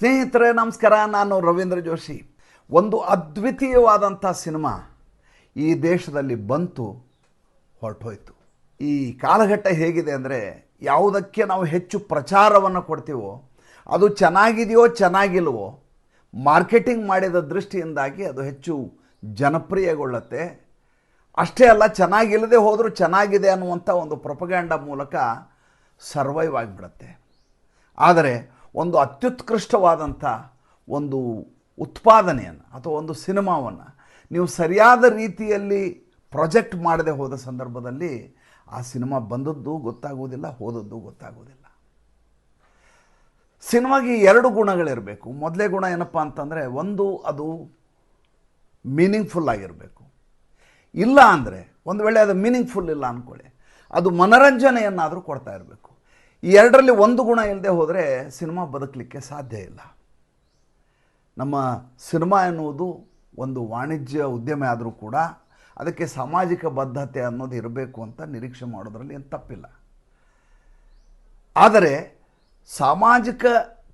ಸ್ನೇಹಿತರೆ, ನಮಸ್ಕಾರ. ನಾನು ರವೀಂದ್ರ ಜೋಶಿ. ಒಂದು ಅದ್ವಿತೀಯವಾದಂಥ ಸಿನಿಮಾ ಈ ದೇಶದಲ್ಲಿ ಬಂತು, ಹೊರಟೋಯ್ತು. ಈ ಕಾಲಘಟ್ಟ ಹೇಗಿದೆ ಅಂದರೆ ಯಾವುದಕ್ಕೆ ನಾವು ಹೆಚ್ಚು ಪ್ರಚಾರವನ್ನು ಕೊಡ್ತೀವೋ, ಅದು ಚೆನ್ನಾಗಿದೆಯೋ ಚೆನ್ನಾಗಿಲ್ವೋ ಮಾರ್ಕೆಟಿಂಗ್ ಮಾಡಿದ ದೃಷ್ಟಿಯಿಂದಾಗಿ ಅದು ಹೆಚ್ಚು ಜನಪ್ರಿಯಗೊಳ್ಳುತ್ತೆ. ಅಷ್ಟೇ ಅಲ್ಲ, ಚೆನ್ನಾಗಿಲ್ಲದೆ ಹೋದರೂ ಚೆನ್ನಾಗಿದೆ ಅನ್ನುವಂಥ ಒಂದು ಪ್ರೊಪಗ್ಯಾಂಡ ಮೂಲಕ ಸರ್ವೈವ್ ಆಗಿಬಿಡುತ್ತೆ. ಆದರೆ ಒಂದು ಅತ್ಯುತ್ಕೃಷ್ಟವಾದಂಥ ಒಂದು ಉತ್ಪಾದನೆಯನ್ನು ಅಥವಾ ಒಂದು ಸಿನಿಮಾವನ್ನು ನೀವು ಸರಿಯಾದ ರೀತಿಯಲ್ಲಿ ಪ್ರೊಜೆಕ್ಟ್ ಮಾಡದೆ ಹೋದ ಸಂದರ್ಭದಲ್ಲಿ ಆ ಸಿನಿಮಾ ಬಂದದ್ದು ಗೊತ್ತಾಗುವುದಿಲ್ಲ, ಹೋದದ್ದು ಗೊತ್ತಾಗುವುದಿಲ್ಲ. ಸಿನಿಮಾಗೆ ಎರಡು ಗುಣಗಳಿರಬೇಕು. ಮೊದಲೇ ಗುಣ ಏನಪ್ಪ ಅಂತಂದರೆ ಒಂದು ಅದು ಮೀನಿಂಗ್ಫುಲ್ ಆಗಿರಬೇಕು ಇಲ್ಲ ಅಂದರೆ ಒಂದು ವೇಳೆ ಅದು ಮೀನಿಂಗ್ಫುಲ್ ಇಲ್ಲ ಅಂದ್ಕೊಳ್ಳಿ ಅದು ಮನರಂಜನೆಯನ್ನಾದರೂ ಕೊಡ್ತಾ ಇರಬೇಕು. ಈ ಎರಡರಲ್ಲಿ ಒಂದು ಗುಣ ಇಲ್ಲದೆ ಹೋದರೆ ಸಿನಿಮಾ ಬದುಕಲಿಕ್ಕೆ ಸಾಧ್ಯ ಇಲ್ಲ. ನಮ್ಮ ಸಿನಿಮಾ ಎನ್ನುವುದು ಒಂದು ವಾಣಿಜ್ಯ ಉದ್ಯಮ ಆದರೂ ಕೂಡ ಅದಕ್ಕೆ ಸಾಮಾಜಿಕ ಬದ್ಧತೆ ಅನ್ನೋದು ಇರಬೇಕು ಅಂತ ನಿರೀಕ್ಷೆ ಮಾಡೋದ್ರಲ್ಲಿ ಏನು ತಪ್ಪಿಲ್ಲ. ಆದರೆ ಸಾಮಾಜಿಕ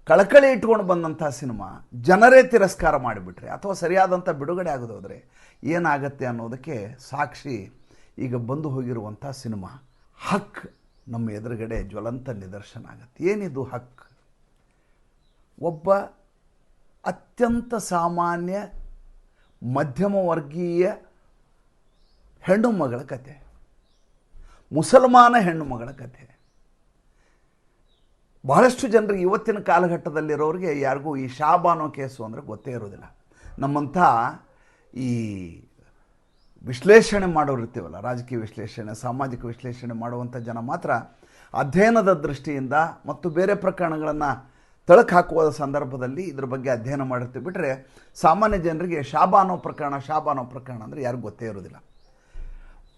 ಕಳಕಳಿ ಇಟ್ಕೊಂಡು ಬಂದಂಥ ಸಿನಿಮಾ ಜನರೇ ತಿರಸ್ಕಾರ ಮಾಡಿಬಿಟ್ರೆ ಅಥವಾ ಸರಿಯಾದಂಥ ಬಿಡುಗಡೆ ಆಗದೋದ್ರೆ ಹೋದರೆ ಏನಾಗತ್ತೆ ಅನ್ನೋದಕ್ಕೆ ಸಾಕ್ಷಿ ಈಗ ಬಂದು ಹೋಗಿರುವಂಥ ಸಿನಿಮಾ ಹಕ್ ನಮ್ಮ ಎದುರುಗಡೆ ಜ್ವಲಂತ ನಿದರ್ಶನ ಆಗುತ್ತೆ. ಏನಿದು ಹಕ್? ಒಬ್ಬ ಅತ್ಯಂತ ಸಾಮಾನ್ಯ ಮಧ್ಯಮ ವರ್ಗೀಯ ಹೆಣ್ಣು ಮಗಳ ಕತೆ. ಮುಸಲ್ಮಾನ ಹೆಣ್ಣು ಮಗಳ ಕತೆ. ಬಹಳಷ್ಟು ಜನರಿಗೆ ಇವತ್ತಿನ ಕಾಲಘಟ್ಟದಲ್ಲಿರೋರಿಗೆ ಯಾರಿಗೂ ಈ ಶಾಬಾನೋ ಕೇಸು ಅಂದರೆ ಗೊತ್ತೇ ಇರೋದಿಲ್ಲ ನಮ್ಮಂಥ ಈ ವಿಶ್ಲೇಷಣೆ ಮಾಡೋರು ಇರ್ತೀವಲ್ಲ, ರಾಜಕೀಯ ವಿಶ್ಲೇಷಣೆ, ಸಾಮಾಜಿಕ ವಿಶ್ಲೇಷಣೆ ಮಾಡುವಂಥ ಜನ ಮಾತ್ರ ಅಧ್ಯಯನದ ದೃಷ್ಟಿಯಿಂದ ಮತ್ತು ಬೇರೆ ಪ್ರಕರಣಗಳನ್ನು ತಳಕು ಹಾಕುವ ಸಂದರ್ಭದಲ್ಲಿ ಇದ್ರ ಬಗ್ಗೆ ಅಧ್ಯಯನ ಮಾಡಿರ್ತೀವಿ. ಬಿಟ್ಟರೆ ಸಾಮಾನ್ಯ ಜನರಿಗೆ ಶಾಬಾನೋ ಪ್ರಕರಣ ಶಾಬಾನೋ ಪ್ರಕರಣ ಅಂದರೆ ಯಾರಿಗೂ ಗೊತ್ತೇ ಇರೋದಿಲ್ಲ.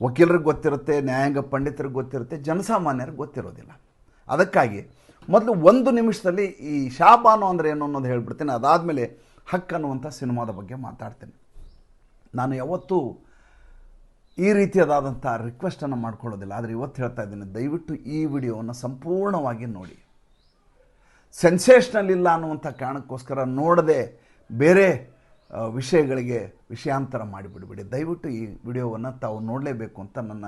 ವಕೀಲರಿಗೆ ಗೊತ್ತಿರುತ್ತೆ, ನ್ಯಾಯಾಂಗ ಪಂಡಿತರಿಗೆ ಗೊತ್ತಿರುತ್ತೆ, ಜನಸಾಮಾನ್ಯರಿಗೆ ಗೊತ್ತಿರೋದಿಲ್ಲ. ಅದಕ್ಕಾಗಿ ಮೊದಲು ಒಂದು ನಿಮಿಷದಲ್ಲಿ ಈ ಶಾಬಾನು ಅಂದರೆ ಏನು ಅನ್ನೋದು ಹೇಳ್ಬಿಡ್ತೀನಿ. ಅದಾದಮೇಲೆ ಹಕ್ಕು ಅನ್ನುವಂಥ ಸಿನಿಮಾದ ಬಗ್ಗೆ ಮಾತಾಡ್ತೇನೆ. ನಾನು ಯಾವತ್ತೂ ಈ ರೀತಿಯಾದಂಥ ರಿಕ್ವೆಸ್ಟನ್ನು ಮಾಡ್ಕೊಳ್ಳೋದಿಲ್ಲ. ಆದರೆ ಇವತ್ತು ಹೇಳ್ತಾ ಇದ್ದೀನಿ, ದಯವಿಟ್ಟು ಈ ವಿಡಿಯೋವನ್ನು ಸಂಪೂರ್ಣವಾಗಿ ನೋಡಿ. ಸೆನ್ಸೇಷ್ನಲ್ ಇಲ್ಲ ಅನ್ನುವಂಥ ಕಾರಣಕ್ಕೋಸ್ಕರ ನೋಡದೆ ಬೇರೆ ವಿಷಯಗಳಿಗೆ ವಿಷಯಾಂತರ ಮಾಡಿಬಿಡಿಬಿಡಿ. ದಯವಿಟ್ಟು ಈ ವಿಡಿಯೋವನ್ನು ತಾವು ನೋಡಲೇಬೇಕು ಅಂತ ನನ್ನ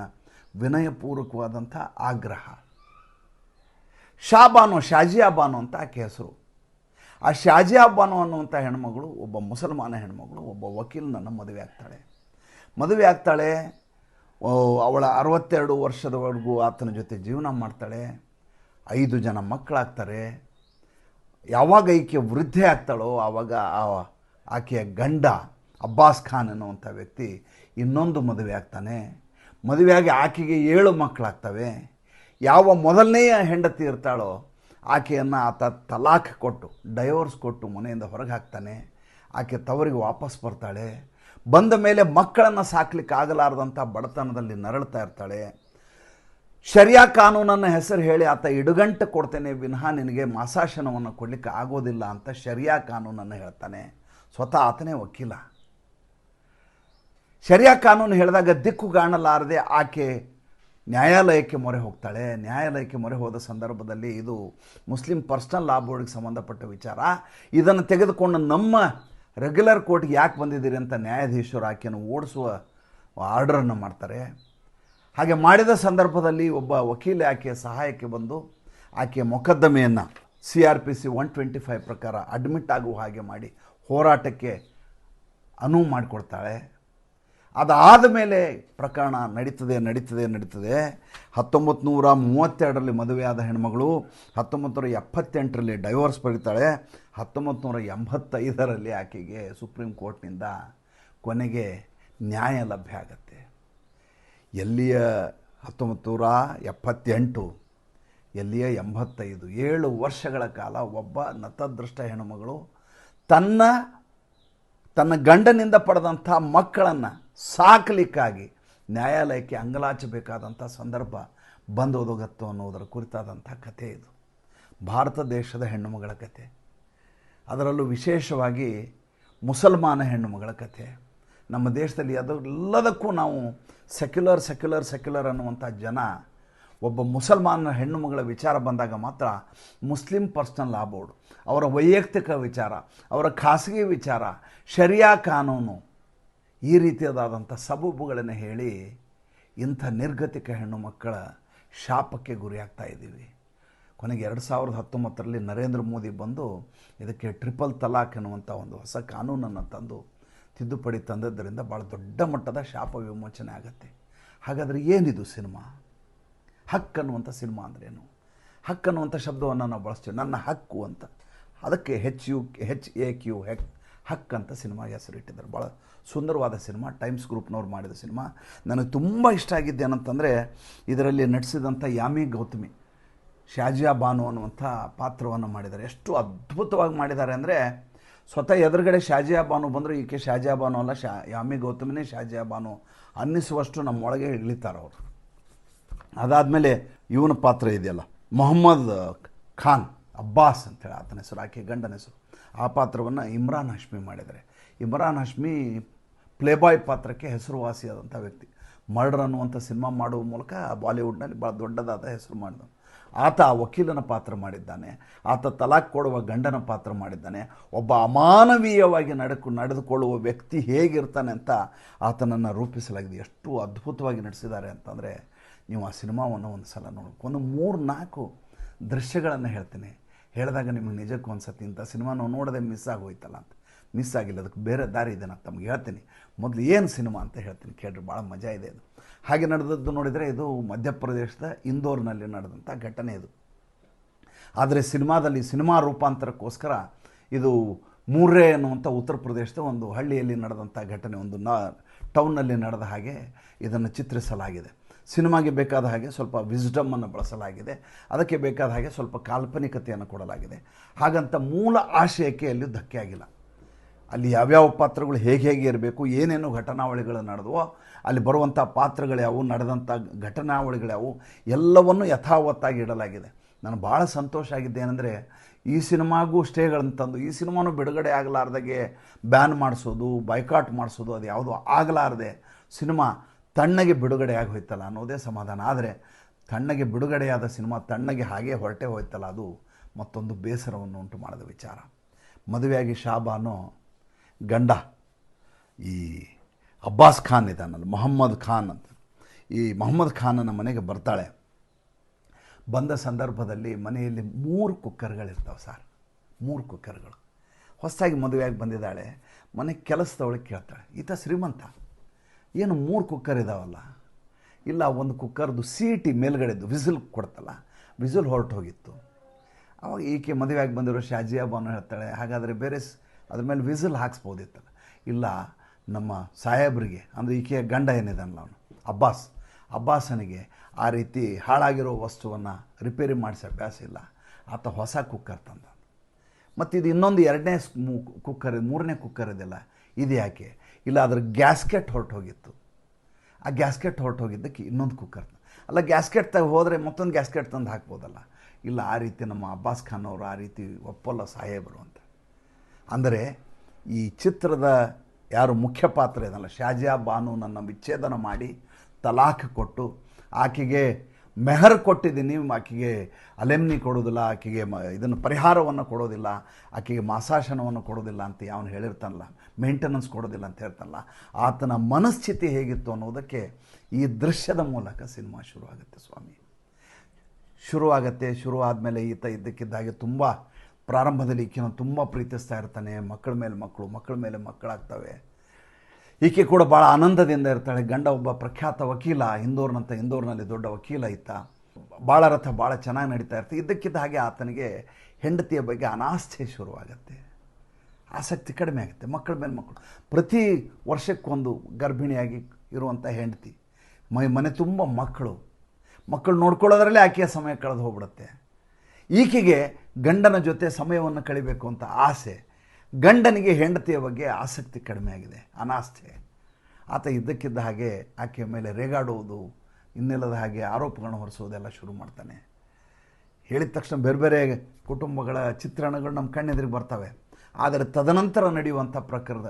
ವಿನಯಪೂರ್ವಕವಾದಂಥ ಆಗ್ರಹ. ಶಾಬಾನು, ಶಾಜಿಯಾಬಾನು ಅಂತ ಆಕೆ ಹೆಸರು. ಆ ಶಾಜಿಯಾಬಾನು ಅನ್ನುವಂಥ ಹೆಣ್ಮಗಳು ಒಬ್ಬ ಮುಸಲ್ಮಾನ ಹೆಣ್ಮಗಳು, ಒಬ್ಬ ವಕೀಲನನ್ನು ಮದುವೆ ಆಗ್ತಾಳೆ. ಮದುವೆ ಆಗ್ತಾಳೆ ಅವಳ ಅರವತ್ತೆರಡು ವರ್ಷದವರೆಗೂ ಆತನ ಜೊತೆ ಜೀವನ ಮಾಡ್ತಾಳೆ. ಐದು ಜನ ಮಕ್ಕಳಾಗ್ತಾರೆ. ಯಾವಾಗ ಈಕೆ ವೃದ್ಧೆ ಆಗ್ತಾಳೋ, ಆವಾಗ ಆಕೆಯ ಗಂಡ ಅಬ್ಬಾಸ್ ಖಾನ್ ಅನ್ನುವಂಥ ವ್ಯಕ್ತಿ ಇನ್ನೊಂದು ಮದುವೆ ಆಗ್ತಾನೆ. ಮದುವೆಯಾಗಿ ಆಕೆಗೆ ಏಳು ಮಕ್ಕಳಾಗ್ತವೆ. ಯಾವ ಮೊದಲನೆಯ ಹೆಂಡತಿ ಇರ್ತಾಳೋ, ಆಕೆಯನ್ನು ಆತ ತಲಾಖ್ ಕೊಟ್ಟು, ಡೈವೋರ್ಸ್ ಕೊಟ್ಟು ಮನೆಯಿಂದ ಹೊರಗೆ ಹಾಕ್ತಾನೆ. ಆಕೆ ತವರಿಗೆ ವಾಪಸ್ ಬರ್ತಾಳೆ. ಬಂದ ಮೇಲೆ ಮಕ್ಕಳನ್ನು ಸಾಕ್ಲಿಕ್ಕೆ ಆಗಲಾರ್ದಂಥ ಬಡತನದಲ್ಲಿ ನರಳ್ತಾ ಇರ್ತಾಳೆ. ಶರಿಯಾ ಕಾನೂನನ್ನು ಹೆಸರು ಹೇಳಿ ಆತ ಇಡುಗಂಟು ಕೊಡ್ತೇನೆ, ವಿನಃ ನಿನಗೆ ಮಾಸಾಶನವನ್ನು ಕೊಡಲಿಕ್ಕೆ ಆಗೋದಿಲ್ಲ ಅಂತ ಶರಿಯಾ ಕಾನೂನನ್ನು ಹೇಳ್ತಾನೆ. ಸ್ವತಃ ಆತನೇ ವಕೀಲ. ಶರಿಯಾ ಕಾನೂನು ಹೇಳಿದಾಗ ದಿಕ್ಕು ಕಾಣಲಾರದೆ ಆಕೆ ನ್ಯಾಯಾಲಯಕ್ಕೆ ಮೊರೆ ಹೋಗ್ತಾಳೆ. ನ್ಯಾಯಾಲಯಕ್ಕೆ ಮೊರೆ ಹೋದ ಸಂದರ್ಭದಲ್ಲಿ ಇದು ಮುಸ್ಲಿಂ ಪರ್ಸ್ನಲ್ ಲಾ ಬೋರ್ಡ್ಗೆ ಸಂಬಂಧಪಟ್ಟ ವಿಚಾರ. ಇದನ್ನು ತೆಗೆದುಕೊಂಡು ನಮ್ಮ ರೆಗ್ಯುಲರ್ ಕೋರ್ಟ್ಗೆ ಯಾಕೆ ಬಂದಿದ್ದೀರಿ ಅಂತ ನ್ಯಾಯಾಧೀಶರು ಆಕೆಯನ್ನು ಓಡಿಸುವ ಆರ್ಡರನ್ನು ಮಾಡ್ತಾರೆ. ಹಾಗೆ ಮಾಡಿದ ಸಂದರ್ಭದಲ್ಲಿ ಒಬ್ಬ ವಕೀಲ ಆಕೆಯ ಸಹಾಯಕ್ಕೆ ಬಂದು ಆಕೆಯ ಮೊಕದ್ದಮೆಯನ್ನು C R P C one twenty five ಪ್ರಕಾರ ಅಡ್ಮಿಟ್ ಆಗುವ ಹಾಗೆ ಮಾಡಿ ಹೋರಾಟಕ್ಕೆ ಅನುವು ಮಾಡಿಕೊಡ್ತಾಳೆ. ಅದಾದ ಮೇಲೆ ಪ್ರಕರಣ ನಡೀತದೆ ನಡೀತದೆ ನಡೀತದೆ. ಹತ್ತೊಂಬತ್ತು ನೂರ ಮೂವತ್ತೆರಡರಲ್ಲಿ ಮದುವೆಯಾದ ಹೆಣ್ಮಗಳು ಹತ್ತೊಂಬತ್ತು ನೂರ ಎಪ್ಪತ್ತೆಂಟರಲ್ಲಿ ಡೈವೋರ್ಸ್ ಪಡಿತಾಳೆ ಹತ್ತೊಂಬತ್ತು ನೂರ ಎಂಬತ್ತೈದರಲ್ಲಿ ಆಕೆಗೆ ಸುಪ್ರೀಂ ಕೋರ್ಟ್ನಿಂದ ಕೊನೆಗೆ ನ್ಯಾಯ ಲಭ್ಯ ಆಗತ್ತೆ. ಎಲ್ಲಿಯ ಹತ್ತೊಂಬತ್ತು ನೂರ ಎಪ್ಪತ್ತೆಂಟು, ಎಲ್ಲಿಯ ಎಂಬತ್ತೈದು, ಏಳು ವರ್ಷಗಳ ಕಾಲ ಒಬ್ಬ ನತದೃಷ್ಟ ಹೆಣ್ಣುಮಗಳು ತನ್ನ ತನ್ನ ಗಂಡನಿಂದ ಪಡೆದಂಥ ಮಕ್ಕಳನ್ನು ಸಾಕಲಿಕ್ಕಾಗಿ ನ್ಯಾಯಾಲಯಕ್ಕೆ ಅಂಗಲಾಚಬೇಕಾದಂಥ ಸಂದರ್ಭ ಬಂದು ಬಂದೊದಗತ್ತು ಅನ್ನೋದರ ಕುರಿತಾದಂಥ ಕಥೆ ಇದು. ಭಾರತ ದೇಶದ ಹೆಣ್ಣುಮಗಳ ಕಥೆ. ಅದರಲ್ಲೂ ವಿಶೇಷವಾಗಿ ಮುಸಲ್ಮಾನ ಹೆಣ್ಣುಮಗಳ ಕಥೆ. ನಮ್ಮ ದೇಶದಲ್ಲಿ ಅದೆಲ್ಲದಕ್ಕೂ ನಾವು ಸೆಕ್ಯುಲರ್ ಸೆಕ್ಯುಲರ್ ಸೆಕ್ಯುಲರ್ ಅನ್ನುವಂಥ ಜನ ಒಬ್ಬ ಮುಸಲ್ಮಾನ ಹೆಣ್ಣುಮಗಳ ವಿಚಾರ ಬಂದಾಗ ಮಾತ್ರ ಮುಸ್ಲಿಂ ಪರ್ಸ್ನಲ್ ಲಾ ಬೋರ್ಡ್, ಅವರ ವೈಯಕ್ತಿಕ ವಿಚಾರ, ಅವರ ಖಾಸಗಿ ವಿಚಾರ, ಶರಿಯಾ ಕಾನೂನು ಈ ರೀತಿಯಾದಂಥ ಸಬೂಬುಗಳನ್ನು ಹೇಳಿ ಇಂಥ ನಿರ್ಗತಿಕ ಹೆಣ್ಣು ಮಕ್ಕಳ ಶಾಪಕ್ಕೆ ಗುರಿಯಾಗ್ತಾ ಇದ್ದೀವಿ. ಕೊನೆಗೆ ಎರಡು ಸಾವಿರದ ಹತ್ತೊಂಬತ್ತರಲ್ಲಿ ನರೇಂದ್ರ ಮೋದಿ ಬಂದು ಇದಕ್ಕೆ ಟ್ರಿಪಲ್ ತಲಾಖ್ ಎನ್ನುವಂಥ ಒಂದು ಹೊಸ ಕಾನೂನನ್ನು ತಂದು ತಿದ್ದುಪಡಿ ತಂದದ್ದರಿಂದ ಭಾಳ ದೊಡ್ಡ ಮಟ್ಟದ ಶಾಪ ವಿಮೋಚನೆ ಆಗುತ್ತೆ. ಹಾಗಾದರೆ ಏನಿದು ಸಿನಿಮಾ? ಹಕ್ಕು ಅನ್ನುವಂಥ ಸಿನಿಮಾ ಅಂದ್ರೇನು ಹಕ್ಕು ಅನ್ನುವಂಥ ಶಬ್ದವನ್ನು ನಾವು ಬಳಸ್ತೀವಿ. ನನ್ನ ಹಕ್ಕು ಅಂತ. ಅದಕ್ಕೆ H U H A Q ಹೆಕ್ ಹಕ್ ಅಂತ ಸಿನಿಮಾಗೆ ಹೆಸರಿಟ್ಟಿದ್ದಾರೆ. ಭಾಳ ಸುಂದರವಾದ ಸಿನಿಮಾ ಟೈಮ್ಸ್ ಗ್ರೂಪ್ನವ್ರು ಮಾಡಿದ ಸಿನಿಮಾ. ನನಗೆ ತುಂಬ ಇಷ್ಟ ಆಗಿದ್ದು ಏನಂತಂದರೆ, ಇದರಲ್ಲಿ ನಟಿಸಿದಂಥ ಯಾಮಿ ಗೌತಮಿ, ಶಾಜಿಯಾ ಬಾನು ಅನ್ನುವಂಥ ಪಾತ್ರವನ್ನು ಮಾಡಿದ್ದಾರೆ. ಎಷ್ಟು ಅದ್ಭುತವಾಗಿ ಮಾಡಿದ್ದಾರೆ ಅಂದರೆ, ಸ್ವತಃ ಎದುರುಗಡೆ ಶಾಜಿಯಾ ಬಾನು ಬಂದರೂ ಈಕೆ ಶಾಜಿಯಾ ಬಾನು ಅಲ್ಲ, ಶಾ, ಯಾಮಿ ಗೌತಮಿನೇ ಶಾಜಿಯಾ ಬಾನು ಅನ್ನಿಸುವಷ್ಟು ನಮ್ಮೊಳಗೆ ಇಳಿತಾರೆ ಅವರು. ಅದಾದಮೇಲೆ ಇವನ ಪಾತ್ರ ಇದೆಯಲ್ಲ, ಮೊಹಮ್ಮದ್ ಖಾನ್, ಅಬ್ಬಾಸ್ ಅಂತೇಳಿ ಆತನ ಹೆಸರು, ಆಕೆ ಗಂಡನ ಹೆಸರು. ಆ ಪಾತ್ರವನ್ನು ಇಮ್ರಾನ್ ಹಶ್ಮಿ ಮಾಡಿದ್ದಾರೆ. ಇಮ್ರಾನ್ ಹಶ್ಮಿ ಪ್ಲೇಬಾಯ್ ಪಾತ್ರಕ್ಕೆ ಹೆಸರುವಾಸಿಯಾದಂಥ ವ್ಯಕ್ತಿ. ಮರ್ಡರ್ ಅನ್ನುವಂಥ ಸಿನಿಮಾ ಮಾಡುವ ಮೂಲಕ ಬಾಲಿವುಡ್ನಲ್ಲಿ ಭಾಳ ದೊಡ್ಡದಾದ ಹೆಸರು ಮಾಡಿದ ಆತ ವಕೀಲನ ಪಾತ್ರ ಮಾಡಿದ್ದಾನೆ. ಆತ ತಲಾಖ್ ಕೊಡುವ ಗಂಡನ ಪಾತ್ರ ಮಾಡಿದ್ದಾನೆ. ಒಬ್ಬ ಅಮಾನವೀಯವಾಗಿ ನಡಕು, ನಡೆದುಕೊಳ್ಳುವ ವ್ಯಕ್ತಿ ಹೇಗಿರ್ತಾನೆ ಅಂತ ಆತನನ್ನು ರೂಪಿಸಲಾಗಿದೆ. ಎಷ್ಟು ಅದ್ಭುತವಾಗಿ ನಡೆಸಿದ್ದಾರೆ ಅಂತಂದರೆ ನೀವು ಆ ಸಿನಿಮಾವನ್ನು ಒಂದು ಸಲ ನೋಡಬೇಕು. ಒಂದು ಮೂರು ನಾಲ್ಕು ದೃಶ್ಯಗಳನ್ನು ಹೇಳ್ತೀನಿ. ಹೇಳಿದಾಗ ನಿಮಗೆ ನಿಜಕ್ಕೂ ಅನ್ಸತ್ತೆ, ಇಂಥ ಸಿನಿಮಾ ನಾವು ನೋಡದೆ ಮಿಸ್ ಆಗೋಯ್ತಲ್ಲ ಅಂತ. ಮಿಸ್ ಆಗಿಲ್ಲ, ಅದಕ್ಕೆ ಬೇರೆ ದಾರಿ ಇದೆ ನಾನು ತಮಗೆ ಹೇಳ್ತೀನಿ. ಮೊದಲು ಏನು ಸಿನಿಮಾ ಅಂತ ಹೇಳ್ತೀನಿ ಕೇಳ್ರಿ, ಭಾಳ ಮಜಾ ಇದೆ ಅದು ಹಾಗೆ ನಡೆದದ್ದು ನೋಡಿದರೆ ಇದು ಮಧ್ಯಪ್ರದೇಶದ ಇಂದೋರ್ನಲ್ಲಿ ನಡೆದಂಥ ಘಟನೆ ಇದು. ಆದರೆ ಸಿನಿಮಾದಲ್ಲಿ ಸಿನಿಮಾ ರೂಪಾಂತರಕ್ಕೋಸ್ಕರ ಇದು ಮೂರೇ ಅನ್ನುವಂಥ ಉತ್ತರ ಪ್ರದೇಶದ ಒಂದು ಹಳ್ಳಿಯಲ್ಲಿ ನಡೆದಂಥ ಘಟನೆ, ಒಂದು ನ ಟೌನ್ನಲ್ಲಿ ನಡೆದ ಹಾಗೆ ಇದನ್ನು ಚಿತ್ರಿಸಲಾಗಿದೆ. ಸಿನಿಮಾಗೆ ಬೇಕಾದ ಹಾಗೆ ಸ್ವಲ್ಪ ವಿಸ್ಡಮನ್ನು ಬಳಸಲಾಗಿದೆ. ಅದಕ್ಕೆ ಬೇಕಾದ ಹಾಗೆ ಸ್ವಲ್ಪ ಕಾಲ್ಪನಿಕತೆಯನ್ನು ಕೊಡಲಾಗಿದೆ. ಹಾಗಂತ ಮೂಲ ಆಶಯಕ್ಕೆ ಅಲ್ಲಿ ಧಕ್ಕೆ ಆಗಿಲ್ಲ. ಅಲ್ಲಿ ಯಾವ್ಯಾವ ಪಾತ್ರಗಳು ಹೇಗೆ ಹೇಗೆ ಇರಬೇಕು, ಏನೇನು ಘಟನಾವಳಿಗಳು ನಡೆದವೋ, ಅಲ್ಲಿ ಬರುವಂಥ ಪಾತ್ರಗಳ್ಯಾವು ನಡೆದಂಥ ಘಟನಾವಳಿಗಳ್ಯಾವು ಎಲ್ಲವನ್ನು ಯಥಾವತ್ತಾಗಿ ಇಡಲಾಗಿದೆ. ನಾನು ಭಾಳ ಸಂತೋಷ ಆಗಿದ್ದೇನೆಂದರೆ ಈ ಸಿನಿಮಾಗೂ ಸ್ಟೇಗಳನ್ನು ತಂದು, ಈ ಸಿನಿಮಾನು ಬಿಡುಗಡೆ ಆಗಲಾರ್ದಾಗೆ ಬ್ಯಾನ್ ಮಾಡಿಸೋದು ಬೈಕಾಟ್ ಮಾಡಿಸೋದು, ಅದು ಯಾವುದೂ ಆಗಲಾರದೆ ಸಿನಿಮಾ ತಣ್ಣಗೆ ಬಿಡುಗಡೆ ಆಗಿ ಹೋಯ್ತಲ್ಲ ಅನ್ನೋದೇ ಸಮಾಧಾನ. ಆದರೆ ತಣ್ಣಗೆ ಬಿಡುಗಡೆಯಾದ ಸಿನಿಮಾ ತಣ್ಣಗೆ ಹಾಗೆ ಹೊರಟೆ ಹೋಯ್ತಲ್ಲ, ಅದು ಮತ್ತೊಂದು ಬೇಸರವನ್ನು ಉಂಟು ಮಾಡಿದ ವಿಚಾರ. ಮದುವೆಯಾಗಿ ಶಾಬಾನು ಗಂಡ, ಈ ಅಬ್ಬಾಸ್ ಖಾನ್ ಇದ್ದಾನಲ್ಲ, ಮೊಹಮ್ಮದ್ ಖಾನ್ ಅಂತ. ಈ ಮೊಹಮ್ಮದ್ ಖಾನನ ಮನೆಗೆ ಬರ್ತಾಳೆ. ಬಂದ ಸಂದರ್ಭದಲ್ಲಿ ಮನೆಯಲ್ಲಿ ಮೂರು ಕುಕ್ಕರ್ಗಳಿರ್ತಾವೆ ಸರ್. ಮೂರು ಕುಕ್ಕರ್ಗಳು. ಹೊಸದಾಗಿ ಮದುವೆಯಾಗಿ ಬಂದಿದ್ದಾಳೆ. ಮನೆ ಕೆಲಸದವಳಿಗೆ ಕೇಳ್ತಾಳೆ, ಈತ ಶ್ರೀಮಂತ? ಏನು ಮೂರು ಕುಕ್ಕರ್ ಇದಾವಲ್ಲ? ಇಲ್ಲ, ಒಂದು ಕುಕ್ಕರ್ದು ಸೀಟಿ ಮೇಲ್ಗಡೆದು ವಿಸಿಲ್ ಕೊಡ್ತಲ್ಲ, ವಿಸಿಲ್ ಹೊರಟು ಹೋಗಿತ್ತು. ಅವಾಗ ಈಕೆ ಮದುವೆಯಾಗಿ ಬಂದಿರೋ ಶಾಜಿ ಬಾನು ಹೇಳ್ತಾಳೆ, ಹಾಗಾದರೆ ಬೇರೆ ಅದ್ರ ಮೇಲೆ ವಿಸಿಲ್ ಹಾಕ್ಸ್ಬೋದಿತ್ತಲ್ಲ. ಇಲ್ಲ, ನಮ್ಮ ಸಾಹೇಬ್ರಿಗೆ, ಅಂದರೆ ಈಕೆಯ ಗಂಡ ಏನಿದಾನಲ್ಲ ಅವನು, ಅಬ್ಬಾಸ್. ಅಬ್ಬಾಸನಿಗೆ ಆ ರೀತಿ ಹಾಳಾಗಿರೋ ವಸ್ತುವನ್ನು ರಿಪೇರಿ ಮಾಡಿಸಿ ಅಭ್ಯಾಸ ಇಲ್ಲ. ಆತ ಹೊಸ ಕುಕ್ಕರ್ ತಂದ. ಮತ್ತು ಇದು ಇನ್ನೊಂದು ಎರಡನೇ ಕುಕ್ಕರ್, ಮೂರನೇ ಕುಕ್ಕರ್ ಇದೆಲ್ಲ ಇದು ಯಾಕೆ? ಇಲ್ಲ, ಅದ್ರ ಗ್ಯಾಸ್ಕೆಟ್ ಹೊರಟು ಹೋಗಿತ್ತು ಆ ಗ್ಯಾಸ್ಕೆಟ್ ಹೊರಟು ಹೋಗಿದ್ದಕ್ಕೆ ಇನ್ನೊಂದು ಕುಕ್ಕರ್ ಅಲ್ಲ, ಗ್ಯಾಸ್ಕೆಟ್ ತಗ ಹೋದರೆ ಮತ್ತೊಂದು ಗ್ಯಾಸ್ಕೆಟ್ ತಂದು ಹಾಕ್ಬೋದಲ್ಲ? ಇಲ್ಲ, ಆ ರೀತಿ ನಮ್ಮ ಅಬ್ಬಾಸ್ ಖಾನ್ ಅವರು ಆ ರೀತಿ ಒಪ್ಪಲ್ಲ ಸಾಹೇಬರು ಅಂತ. ಅಂದರೆ ಈ ಚಿತ್ರದ ಯಾರು ಮುಖ್ಯ ಪಾತ್ರ ಇದಲ್ಲ? ಶಾಜಿಯಾ ಬಾನು ನನ್ನ ವಿಚ್ಛೇದನ ಮಾಡಿ ತಲಾಖ್ ಕೊಟ್ಟು ಆಕೆಗೆ ಮೆಹರ್ ಕೊಟ್ಟಿದ್ದೀನಿ ಆಕೆಗೆ ಅಲೆಮ್ನಿ ಕೊಡೋದಿಲ್ಲ ಆಕೆಗೆ ಮ, ಇದನ್ನು ಪರಿಹಾರವನ್ನು ಕೊಡೋದಿಲ್ಲ, ಆಕೆಗೆ ಮಾಸಾಶನವನ್ನು ಕೊಡೋದಿಲ್ಲ ಅಂತ ಅವನು ಹೇಳಿರ್ತಾನಲ್ಲ ಮೇಂಟೆನೆನ್ಸ್ ಕೊಡೋದಿಲ್ಲ ಅಂತ ಹೇಳ್ತಾನಲ್ಲ, ಆತನ ಮನಸ್ಥಿತಿ ಹೇಗಿತ್ತು ಅನ್ನೋದಕ್ಕೆ ಈ ದೃಶ್ಯದ ಮೂಲಕ ಸಿನಿಮಾ ಶುರುವಾಗುತ್ತೆ ಸ್ವಾಮಿ. ಶುರುವಾಗತ್ತೆ ಶುರು ಆದಮೇಲೆ ಈತ ಇದ್ದಕ್ಕಿದ್ದಾಗೆ ತುಂಬ ಪ್ರಾರಂಭದಲ್ಲಿ ಈಕೆನ ತುಂಬ ಪ್ರೀತಿಸ್ತಾ ಇರ್ತಾನೆ, ಮಕ್ಕಳ ಮೇಲೆ ಮಕ್ಕಳು, ಮಕ್ಕಳ ಮೇಲೆ ಮಕ್ಕಳಾಗ್ತವೆ. ಈಕೆ ಕೂಡ ಭಾಳ ಆನಂದದಿಂದ ಇರ್ತಾಳೆ. ಗಂಡ ಒಬ್ಬ ಪ್ರಖ್ಯಾತ ವಕೀಲ, ಇಂದೋರ್ನಂತ ಇಂದೋರ್ನಲ್ಲಿ ದೊಡ್ಡ ವಕೀಲ ಇತ್ತ ಭಾಳ ರಥ ಭಾಳ ಚೆನ್ನಾಗಿ ನಡೀತಾ ಇರ್ತದೆ ಇದ್ದಕ್ಕಿದ್ದ ಹಾಗೆ ಆತನಿಗೆ ಹೆಂಡತಿಯ ಬಗ್ಗೆ ಅನಾಸ್ಥೆ ಶುರುವಾಗತ್ತೆ. ಆಸಕ್ತಿ ಕಡಿಮೆ ಆಗುತ್ತೆ. ಮಕ್ಕಳ ಮೇಲೆ ಮಕ್ಕಳು. ಪ್ರತಿ ವರ್ಷಕ್ಕೊಂದು ಗರ್ಭಿಣಿಯಾಗಿ ಇರುವಂಥ ಹೆಂಡತಿ, ಮೈ, ಮನೆ ತುಂಬ ಮಕ್ಕಳು. ಮಕ್ಕಳು ನೋಡ್ಕೊಳ್ಳೋದ್ರಲ್ಲೇ ಆಕೆಯ ಸಮಯ ಕಳೆದು ಹೋಗ್ಬಿಡುತ್ತೆ. ಈಕೆಗೆ ಗಂಡನ ಜೊತೆ ಸಮಯವನ್ನು ಕಳಿಬೇಕು ಅಂತ ಆಸೆ. ಗಂಡನಿಗೆ ಹೆಂಡತಿಯ ಬಗ್ಗೆ ಆಸಕ್ತಿ ಕಡಿಮೆ ಆಗಿದೆ, ಅನಾಸ್ಥೆ. ಆತ ಇದ್ದಕ್ಕಿದ್ದ ಹಾಗೆ ಆಕೆಯ ಮೇಲೆ ರೇಗಾಡುವುದು, ಇನ್ನಿಲ್ಲದ ಹಾಗೆ ಆರೋಪಗಳನ್ನು ಹೊರಿಸೋದೆಲ್ಲ ಶುರು ಮಾಡ್ತಾನೆ. ಹೇಳಿದ ತಕ್ಷಣ ಬೇರೆ ಬೇರೆ ಕುಟುಂಬಗಳ ಚಿತ್ರಣಗಳು ನಮ್ಮ ಕಣ್ಣೆದುರಿಗೆ ಬರ್ತವೆ. ಆದರೆ ತದನಂತರ ನಡೆಯುವಂಥ ಪ್ರಕರಣ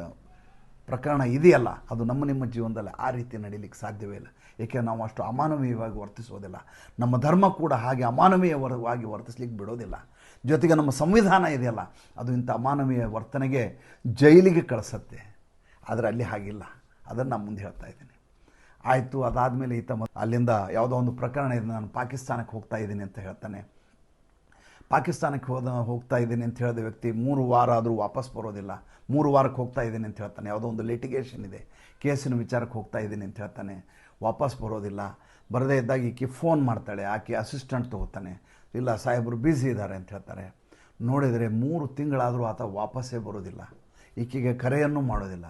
ಪ್ರಕರಣ ಇದೆಯಲ್ಲ, ಅದು ನಮ್ಮ ನಿಮ್ಮ ಜೀವನದಲ್ಲಿ ಆ ರೀತಿ ನಡೀಲಿಕ್ಕೆ ಸಾಧ್ಯವೇ ಇಲ್ಲ. ಏಕೆಂದರೆ ನಾವು ಅಷ್ಟು ಅಮಾನವೀಯವಾಗಿ ವರ್ತಿಸೋದಿಲ್ಲ ನಮ್ಮ ಧರ್ಮ ಕೂಡ ಹಾಗೆ ಅಮಾನವೀಯವಾಗಿ ವರ್ತಿಸ್ಲಿಕ್ಕೆ ಬಿಡೋದಿಲ್ಲ. ಜೊತೆಗೆ ನಮ್ಮ ಸಂವಿಧಾನ ಇದೆಯಲ್ಲ, ಅದು ಇಂಥ ಅಮಾನವೀಯ ವರ್ತನೆಗೆ ಜೈಲಿಗೆ ಕಳಿಸತ್ತೆ. ಆದರೆ ಅಲ್ಲಿ ಹಾಗಿಲ್ಲ. ಅದನ್ನು ನಾನು ಮುಂದೆ ಹೇಳ್ತಾ ಇದ್ದೀನಿ. ಆಯಿತು, ಅದಾದಮೇಲೆ ಈತ ಅಲ್ಲಿಂದ ಯಾವುದೋ ಒಂದು ಪ್ರಕರಣ ಇದೆ, ನಾನು ಪಾಕಿಸ್ತಾನಕ್ಕೆ ಹೋಗ್ತಾ ಇದ್ದೀನಿ ಅಂತ ಹೇಳ್ತಾನೆ. ಪಾಕಿಸ್ತಾನಕ್ಕೆ ಹೋದ, ಹೋಗ್ತಾ ಇದ್ದೀನಿ ಅಂತ ಹೇಳಿದ ವ್ಯಕ್ತಿ ಮೂರು ವಾರ ಆದರೂ ವಾಪಸ್ ಬರೋದಿಲ್ಲ. ಮೂರು ವಾರಕ್ಕೆ ಹೋಗ್ತಾ ಇದ್ದೀನಿ ಅಂತ ಹೇಳ್ತಾನೆ. ಯಾವುದೋ ಒಂದು ಲಿಟಿಗೇಷನ್ ಇದೆ. ಕೇಸಿನ ವಿಚಾರಕ್ಕೆ ಹೋಗ್ತಾ ಇದ್ದೀನಿ ಅಂತ ಹೇಳ್ತಾನೆ. ವಾಪಸ್ ಬರೋದಿಲ್ಲ. ಬರದೇ ಇದ್ದಾಗ ಈಕೆ ಫೋನ್ ಮಾಡ್ತಾಳೆ. ಆಕೆ ಅಸಿಸ್ಟೆಂಟ್ ತೊಗೋತಾನೆ. ಇಲ್ಲ ಸಾಹೇಬರು ಬ್ಯುಸಿ ಇದ್ದಾರೆ ಅಂತ ಹೇಳ್ತಾರೆ. ನೋಡಿದರೆ ಮೂರು ತಿಂಗಳಾದರೂ ಆತ ವಾಪಸ್ಸೇ ಬರೋದಿಲ್ಲ. ಈಕೆಗೆ ಕರೆಯನ್ನು ಮಾಡೋದಿಲ್ಲ.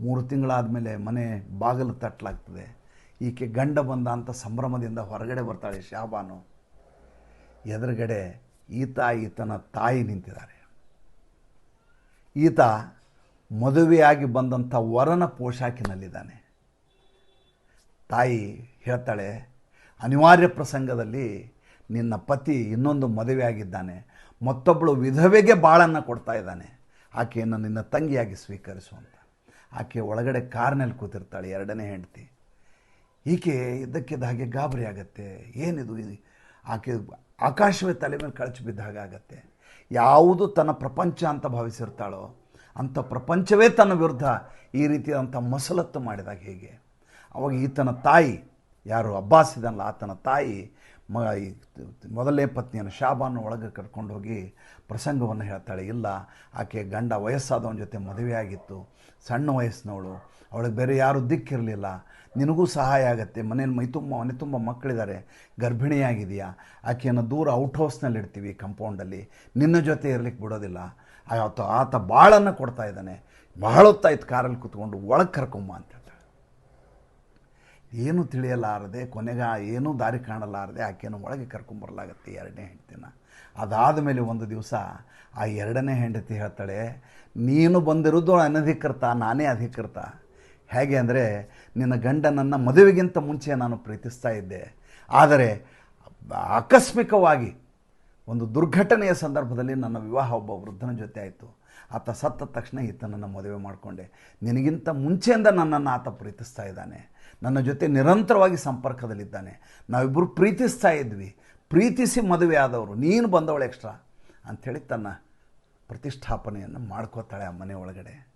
ಮೂರು ತಿಂಗಳಾದಮೇಲೆ ಮನೆ ಬಾಗಿಲು ತಟ್ಟಲಾಗ್ತದೆ ಈಕೆ ಗಂಡ ಬಂದ ಅಂತ ಸಂಭ್ರಮದಿಂದ ಹೊರಗಡೆ ಬರ್ತಾಳೆ ಶಾಬಾನು. ಎದುರುಗಡೆ ಈತ ಈತನ ತಾಯಿ ನಿಂತಿದ್ದಾರೆ. ಈತ ಮದುವೆಯಾಗಿ ಬಂದಂಥ ವರನ ಪೋಷಾಕಿನಲ್ಲಿದ್ದಾನೆ. ತಾಯಿ ಹೇಳ್ತಾಳೆ, ಅನಿವಾರ್ಯ ಪ್ರಸಂಗದಲ್ಲಿ ನಿನ್ನ ಪತಿ ಇನ್ನೊಂದು ಮದುವೆಯಾಗಿದ್ದಾನೆ. ಮತ್ತೊಬ್ಬಳು ವಿಧವೆಗೆ ಬಾಳನ್ನು ಕೊಡ್ತಾ ಇದ್ದಾನೆ. ಆಕೆಯನ್ನು ನಿನ್ನ ತಂಗಿಯಾಗಿ ಸ್ವೀಕರಿಸುವಂತ ಆಕೆ ಒಳಗಡೆ ಕಾರ್ನಲ್ಲಿ ಕೂತಿರ್ತಾಳೆ, ಎರಡನೇ ಹೆಂಡತಿ. ಈಕೆ ಇದ್ದಕ್ಕಿದ್ದ ಹಾಗೆ ಗಾಬರಿ ಆಗತ್ತೆ. ಏನಿದು? ಆಕೆ ಆಕಾಶವೇ ತಲೆ ಮೇಲೆ ಕಳಚಿ ಬಿದ್ದ ಹಾಗೆ ಆಗತ್ತೆ. ಯಾವುದು ತನ್ನ ಪ್ರಪಂಚ ಅಂತ ಭಾವಿಸಿರ್ತಾಳೋ, ಅಂಥ ಪ್ರಪಂಚವೇ ತನ್ನ ವಿರುದ್ಧ ಈ ರೀತಿಯಾದಂಥ ಮಸಲತ್ತು ಮಾಡಿದಾಗ ಹೇಗೆ ಅವಾಗ ಈತನ ತಾಯಿ, ಯಾರು? ಅಬ್ಬಾಸ್ ಇದನ್ನಲ್ಲ ಆತನ ತಾಯಿ ಮ ಮೊದಲನೇ ಪತ್ನಿಯನ್ನು ಶಾಬಾನ ಒಳಗೆ ಕರ್ಕೊಂಡು ಹೋಗಿ ಪ್ರಸಂಗವನ್ನು ಹೇಳ್ತಾಳೆ, ಇಲ್ಲ, ಆಕೆ ಗಂಡ ವಯಸ್ಸಾದವನ ಜೊತೆ ಮದುವೆಯಾಗಿತ್ತು, ಸಣ್ಣ ವಯಸ್ಸಿನವಳು, ಅವಳಿಗೆ ಬೇರೆ ಯಾರೂ ದಿಕ್ಕಿರಲಿಲ್ಲ, ನಿನಗೂ ಸಹಾಯ ಆಗುತ್ತೆ, ಮನೇಲಿ ಮೈ ತುಂಬ, ಮನೆ ತುಂಬ ಮಕ್ಕಳಿದ್ದಾರೆ ಗರ್ಭಿಣಿಯಾಗಿದೆಯಾ ಆಕೆಯನ್ನು ದೂರ ಔಟ್ ಹೌಸ್ನಲ್ಲಿ ಇಡ್ತೀವಿ ಕಂಪೌಂಡಲ್ಲಿ, ನಿನ್ನ ಜೊತೆ ಇರಲಿಕ್ಕೆ ಬಿಡೋದಿಲ್ಲ. ಆತ ಆತ ಬಾಳನ್ನು ಕೊಡ್ತಾ ಇದ್ದಾನೆ ಬಹಳ ಹೊತ್ತಾಯ್ತು ಕಾರಲ್ಲಿ ಕೂತ್ಕೊಂಡು ಒಳಗೆ ಕರ್ಕೊಂಬ ಅಂತ ಏನು ತಿಳಿಯಲಾರದೆ, ಕೊನೆಗೆ ಏನೂ ದಾರಿ ಕಾಣಲಾರದೆ ಆಕೆಯನ್ನು ಒಳಗೆ ಕರ್ಕೊಂಬರಲಾಗತ್ತೆ ಎರಡನೇ ಹೆಂಡತಿನ. ಅದಾದ ಮೇಲೆ ಒಂದು ದಿವಸ ಆ ಎರಡನೇ ಹೆಂಡತಿ ಹೇಳ್ತಾಳೆ, ನೀನು ಬಂದಿರೋದು ಅನಧಿಕೃತ, ನಾನೇ ಅಧಿಕೃತ. ಹೇಗೆ ಅಂದರೆ, ನಿನ್ನ ಗಂಡನನ್ನು ಮದುವೆಗಿಂತ ಮುಂಚೆ ನಾನು ಪ್ರೀತಿಸ್ತಾ ಇದ್ದೆ. ಆದರೆ ಆಕಸ್ಮಿಕವಾಗಿ ಒಂದು ದುರ್ಘಟನೆಯ ಸಂದರ್ಭದಲ್ಲಿ ನನ್ನ ವಿವಾಹ ಒಬ್ಬ ವೃದ್ಧನ ಜೊತೆ ಆಯಿತು. ಆತ ಸತ್ತ ತಕ್ಷಣ ಈತನನ್ನು ಮದುವೆ ಮಾಡಿಕೊಂಡೆ. ನಿನಗಿಂತ ಮುಂಚೆಯಿಂದ ನನ್ನನ್ನು ಆತ ಪ್ರೀತಿಸ್ತಾ ಇದ್ದಾನೆ. ನನ್ನ ಜೊತೆ ನಿರಂತರವಾಗಿ ಸಂಪರ್ಕದಲ್ಲಿದ್ದಾನೆ. ನಾವಿಬ್ಬರು ಪ್ರೀತಿಸ್ತಾ ಇದ್ವಿ. ಪ್ರೀತಿಸಿ ಮದುವೆ ಆದವರು. ನೀನು ಬಂದವಳು ಎಕ್ಸ್ಟ್ರಾ ಅಂಥೇಳಿ ತನ್ನ ಪ್ರತಿಷ್ಠಾಪನೆಯನ್ನು ಮಾಡ್ಕೋತಾಳೆ ಆ ಮನೆ ಒಳಗಡೆ.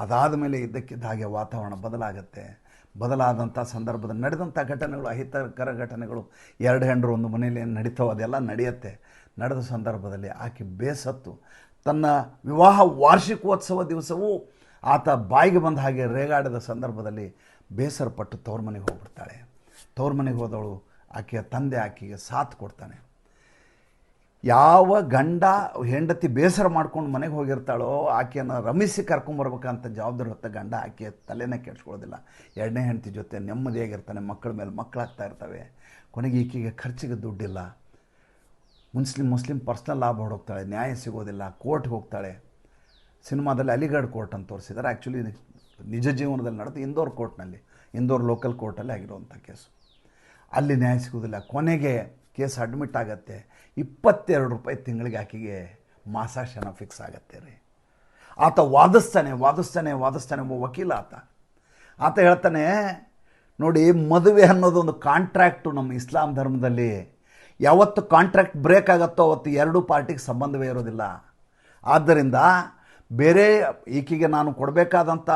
ಅದಾದ ಮೇಲೆ ಇದ್ದಕ್ಕಿದ್ದ ಹಾಗೆ ವಾತಾವರಣ ಬದಲಾಗುತ್ತೆ. ಬದಲಾದಂಥ ಸಂದರ್ಭದಲ್ಲಿ ನಡೆದಂಥ ಘಟನೆಗಳು, ಅಹಿತಕರ ಘಟನೆಗಳು, ಎರಡು ಹೆಂಡರು ಒಂದು ಮನೆಯಲ್ಲಿ ಏನು ನಡೀತಾವೋ, ಅದೆಲ್ಲ ನಡೆಯುತ್ತೆ. ನಡೆದ ಸಂದರ್ಭದಲ್ಲಿ ಆಕೆ ಬೇಸತ್ತು. ತನ್ನ ವಿವಾಹ ವಾರ್ಷಿಕೋತ್ಸವ ದಿವಸವೂ ಆತ ಬಾಯಿಗೆ ಬಂದ ಹಾಗೆ ರೇಗಾಡಿದ ಸಂದರ್ಭದಲ್ಲಿ ಬೇಸರಪಟ್ಟು ತವ್ರ ಮನೆಗೆ ಹೋಗ್ಬಿಡ್ತಾಳೆ. ತವ್ರ ಮನೆಗೆ ಹೋದವಳು ಆಕೆಯ ತಂದೆ ಆಕೆಗೆ ಸಾಥ್ ಕೊಡ್ತಾನೆ. ಯಾವ ಗಂಡ ಹೆಂಡತಿ ಬೇಸರ ಮಾಡ್ಕೊಂಡು ಮನೆಗೆ ಹೋಗಿರ್ತಾಳೋ ಆಕೆಯನ್ನು ರಮಿಸಿ ಕರ್ಕೊಂಬರ್ಬೇಕಂತ ಜವಾಬ್ದಾರಿ ಹೊತ್ತ ಗಂಡ ಆಕೆ ತಲೆನೇ ಕೆಡ್ಸ್ಕೊಳ್ಳೋದಿಲ್ಲ. ಎರಡನೇ ಹೆಂಡತಿ ಜೊತೆ ನೆಮ್ಮದಿಯಾಗಿರ್ತಾನೆ, ಮಕ್ಕಳ ಮೇಲೆ ಮಕ್ಕಳಾಗ್ತಾ ಇರ್ತವೆ. ಕೊನೆಗೆ ಈಕೆಗೆ ಖರ್ಚಿಗೆ ದುಡ್ಡಿಲ್ಲ. ಮುಸ್ಲಿಂ ಮುಸ್ಲಿಂ ಪರ್ಸ್ನಲ್ ಲಾಭ ಹೊಡೋಗ್ತಾಳೆ, ನ್ಯಾಯ ಸಿಗೋದಿಲ್ಲ, ಕೋರ್ಟ್ಗೆ ಹೋಗ್ತಾಳೆ. ಸಿನಿಮಾದಲ್ಲಿ ಅಲಿಗಢ್ ಕೋರ್ಟ್ ಅಂತ ತೋರಿಸಿದ್ದಾರೆ. ಆ್ಯಕ್ಚುಲಿ ನಿಜ ಜೀವನದಲ್ಲಿ ನಡೆದು ಇಂದೋರ್ ಕೋರ್ಟ್ನಲ್ಲಿ, ಇಂದೋರ್ ಲೋಕಲ್ ಕೋರ್ಟಲ್ಲಿ ಆಗಿರುವಂಥ ಕೇಸು. ಅಲ್ಲಿ ನ್ಯಾಯ ಸಿಗೋದಿಲ್ಲ ಕೊನೆಗೆ ಕೇಸ್ ಅಡ್ಮಿಟ್ ಆಗತ್ತೆ. ಇಪ್ಪತ್ತೆರಡು ರೂಪಾಯಿ ತಿಂಗಳಿಗೆ ಆಕೆಗೆ ಮಾಸಾಶನ ಫಿಕ್ಸ್ ಆಗತ್ತೆ ರೀ. ಆತ ವಾದಿಸ್ತಾನೆ ವಾದಿಸ್ತಾನೆ ವಾದಿಸ್ತಾನೆ ಒಬ್ಬ ವಕೀಲ ಆತ. ಆತ ಹೇಳ್ತಾನೆ, ನೋಡಿ, ಮದುವೆ ಅನ್ನೋದು ಒಂದು ಕಾಂಟ್ರ್ಯಾಕ್ಟು ನಮ್ಮ ಇಸ್ಲಾಂ ಧರ್ಮದಲ್ಲಿ ಯಾವತ್ತು ಕಾಂಟ್ರಾಕ್ಟ್ ಬ್ರೇಕ್ ಆಗುತ್ತೋ ಅವತ್ತು ಎರಡೂ ಪಾರ್ಟಿಗೆ ಸಂಬಂಧವೇ ಇರೋದಿಲ್ಲ. ಆದ್ದರಿಂದ ಬೇರೆ ಈಕೆಗೆ ನಾನು ಕೊಡಬೇಕಾದಂಥ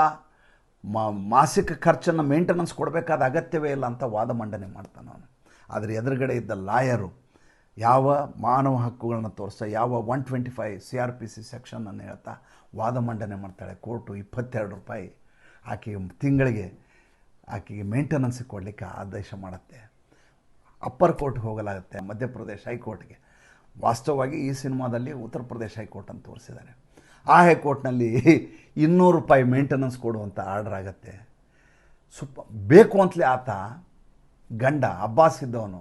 ಮಾಸಿಕ ಖರ್ಚನ್ನು ಮೇಂಟೆನೆನ್ಸ್ ಕೊಡಬೇಕಾದ ಅಗತ್ಯವೇ ಇಲ್ಲ ಅಂತ ವಾದ ಮಂಡನೆ ಮಾಡ್ತಾನೆ ಅವನು. ಆದರೆ ಎದುರುಗಡೆ ಇದ್ದ ಲಾಯರು ಯಾವ ಮಾನವ ಹಕ್ಕುಗಳನ್ನು ತೋರಿಸ್ತಾ ಯಾವ one twenty five C R P C ಸೆಕ್ಷನನ್ನು ಹೇಳ್ತಾ ವಾದ ಮಂಡನೆ ಮಾಡ್ತಾಳೆ. ಕೋರ್ಟು ಇಪ್ಪತ್ತೆರಡು ರೂಪಾಯಿ ಆಕೆಗೆ ತಿಂಗಳಿಗೆ ಆಕೆಗೆ ಮೇಂಟೆನೆನ್ಸ್ ಕೊಡಲಿಕ್ಕೆ ಆದೇಶ ಮಾಡುತ್ತೆ. ಅಪ್ಪರ್ ಕೋರ್ಟ್ಗೆ ಹೋಗಲಾಗುತ್ತೆ, ಮಧ್ಯಪ್ರದೇಶ ಹೈಕೋರ್ಟ್ಗೆ. ವಾಸ್ತವವಾಗಿ ಈ ಸಿನಿಮಾದಲ್ಲಿ ಉತ್ತರ ಪ್ರದೇಶ ಹೈಕೋರ್ಟ್ ಅಂತ ತೋರಿಸಿದ್ದಾರೆ. ಆ ಹೈಕೋರ್ಟ್ನಲ್ಲಿ ಇನ್ನೂರು ರೂಪಾಯಿ ಮೇಂಟೆನೆನ್ಸ್ ಕೊಡುವಂಥ ಆರ್ಡರ್ ಆಗುತ್ತೆ. ಸುಪ್ಪ, ಬೇಕು ಅಂತಲೇ ಆತ ಗಂಡ, ಅಬ್ಬಾಸ್ ಇದ್ದವನು,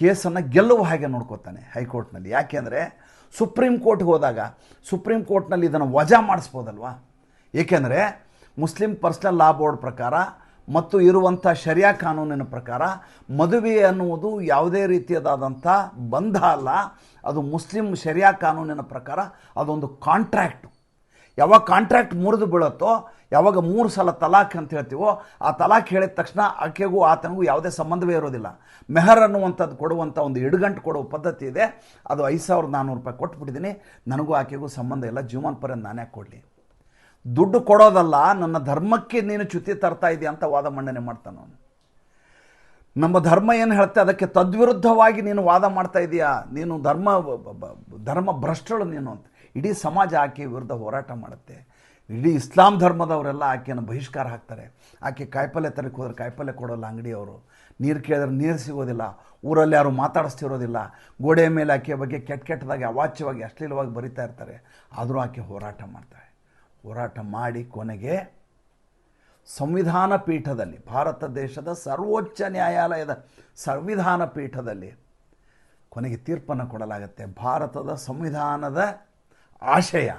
ಕೇಸನ್ನು ಗೆಲ್ಲುವ ಹಾಗೆ ನೋಡ್ಕೋತಾನೆ ಹೈಕೋರ್ಟ್ನಲ್ಲಿ. ಯಾಕೆಂದರೆ ಸುಪ್ರೀಂ ಕೋರ್ಟ್ಗೆ ಹೋದಾಗ, ಸುಪ್ರೀಂ ಕೋರ್ಟ್ನಲ್ಲಿ ಇದನ್ನು ವಜಾ ಮಾಡಿಸ್ಬೋದಲ್ವಾ? ಏಕೆಂದರೆ ಮುಸ್ಲಿಂ ಪರ್ಸ್ನಲ್ ಲಾ ಬೋರ್ಡ್ ಪ್ರಕಾರ ಮತ್ತು ಇರುವಂಥ ಶರಿಯಾ ಕಾನೂನಿನ ಪ್ರಕಾರ ಮದುವೆ ಅನ್ನುವುದು ಯಾವುದೇ ರೀತಿಯದಾದಂಥ ಬಂಧ ಅಲ್ಲ ಅದು ಮುಸ್ಲಿಂ ಶರಿಯಾ ಕಾನೂನಿನ ಪ್ರಕಾರ ಅದೊಂದು ಕಾಂಟ್ರ್ಯಾಕ್ಟು ಯಾವಾಗ ಕಾಂಟ್ರ್ಯಾಕ್ಟ್ ಮುರಿದು ಬೀಳುತ್ತೋ, ಯಾವಾಗ ಮೂರು ಸಲ ತಲಾಖ್ ಅಂತ ಹೇಳ್ತೀವೋ, ಆ ತಲಾಖ್ ಹೇಳಿದ ತಕ್ಷಣ ಆಕೆಗೂ ಆತನಿಗೂ ಯಾವುದೇ ಸಂಬಂಧವೇ ಇರೋದಿಲ್ಲ. ಮೆಹರ್ ಅನ್ನುವಂಥದ್ದು ಕೊಡುವಂಥ ಒಂದು ಇಡುಗಂಟು ಕೊಡುವ ಪದ್ಧತಿ ಇದೆ. ಅದು ಐದು ಸಾವಿರದ ನಾನ್ನೂರು ರೂಪಾಯಿ ಕೊಟ್ಬಿಟ್ಟಿದ್ದೀನಿ. ನನಗೂ ಆಕೆಗೂ ಸಂಬಂಧ ಇಲ್ಲ. ಜೀವನ್ ಪರ್ಯಂತ ನಾನೇ ಕೊಡಲಿ. ದುಡ್ಡು ಕೊಡೋದಲ್ಲ, ನನ್ನ ಧರ್ಮಕ್ಕೆ ನೀನು ಚ್ಯುತಿ ತರ್ತಾ ಇದೆಯಾ ಅಂತ ವಾದ ಮಂಡನೆ ಮಾಡ್ತಾನೆ ಅವನು. ನಮ್ಮ ಧರ್ಮ ಏನು ಹೇಳುತ್ತೆ ಅದಕ್ಕೆ ತದ್ವಿರುದ್ಧವಾಗಿ ನೀನು ವಾದ ಮಾಡ್ತಾ ಇದೀಯಾ? ನೀನು ಧರ್ಮ ಧರ್ಮ ಭ್ರಷ್ಟಳು ನೀನು ಅಂತ. ಇಡೀ ಸಮಾಜ ಆಕೆ ವಿರುದ್ಧ ಹೋರಾಟ ಮಾಡುತ್ತೆ. ಇಡೀ ಇಸ್ಲಾಂ ಧರ್ಮದವರೆಲ್ಲ ಆಕೆಯನ್ನು ಬಹಿಷ್ಕಾರ ಹಾಕ್ತಾರೆ. ಆಕೆ ಕಾಯಿಪಲ್ಯ ತರಕ್ಕೆ ಹೋದ್ರೆ ಕಾಯಿಪಲ್ಯ ಕೊಡೋಲ್ಲ ಅಂಗಡಿಯವರು. ನೀರು ಕೇಳಿದ್ರೆ ನೀರು ಸಿಗೋದಿಲ್ಲ. ಊರಲ್ಲಿ ಯಾರು ಮಾತಾಡಿಸ್ತಿರೋದಿಲ್ಲ. ಗೋಡೆಯ ಮೇಲೆ ಆಕೆಯ ಬಗ್ಗೆ ಕೆಟ್ಟ ಕೆಟ್ಟದಾಗಿ ಅವಾಚ್ಯವಾಗಿ ಅಶ್ಲೀಲವಾಗಿ ಬರಿತಾ ಇರ್ತಾರೆ. ಆದರೂ ಆಕೆ ಹೋರಾಟ ಮಾಡ್ತಾಳೆ. ಹೋರಾಟ ಮಾಡಿ ಕೊನೆಗೆ ಸಂವಿಧಾನ ಪೀಠದಲ್ಲಿ, ಭಾರತ ದೇಶದ ಸರ್ವೋಚ್ಚ ನ್ಯಾಯಾಲಯದ ಸಂವಿಧಾನ ಪೀಠದಲ್ಲಿ ಕೊನೆಗೆ ತೀರ್ಪನ್ನು ಕೊಡಲಾಗುತ್ತೆ. ಭಾರತದ ಸಂವಿಧಾನದ ಆಶಯ